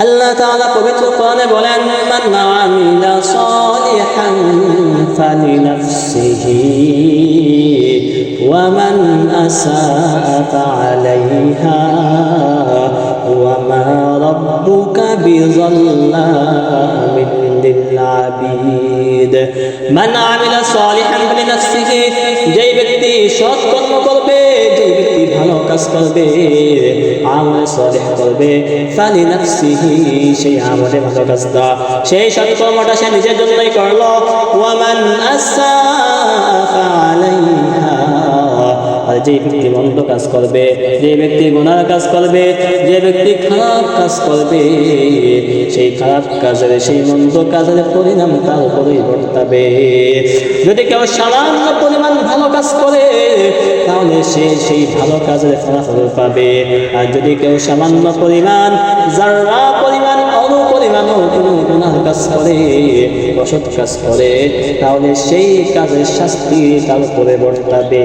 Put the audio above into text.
আল্লাহ তাআলা পবিত্র কোরআনে বলেন মান আমিলা সালিহান ফালিনাফসিহি ওয়া মান আসাআ ফাআলাইহা ওয়া মা রাব্বুকা বিযাল্লামিন লিল-আবিদ মান আমিলা সালিহান ফালিনাফসিহি যেই ব্যক্তি সৎ কর্ম করবে যেই ব্যক্তি ভালো কাজ করবে আমলে করবে। ফালি নাফসিহি সেই আমলে ভালো সেই সৎকর্মটা সে নিজের জন্যই করল। ওয়ামান আসা আর যে ব্যক্তি মন্দ কাজ করবে, যে ব্যক্তি গুনার কাজ করবে, যে ব্যক্তি খারাপ কাজ করবে, সেই খারাপ কাজের, সেই মন্দ কাজের পরিণাম তার উপরেই বর্তাবে। যদি কেউ সামান্য পরিমাণ ভালো কাজ তাহলে সে সেই ভালো কাজের ফলাফল পাবে। আর যদি কেউ সামান্য পরিমাণ, যারা পরিমাণ পরিমাণও কোনো গুণার কাজ করে, অসৎ কাজ করে, তাহলে সেই কাজের শাস্তি তার উপরে বর্তাবে।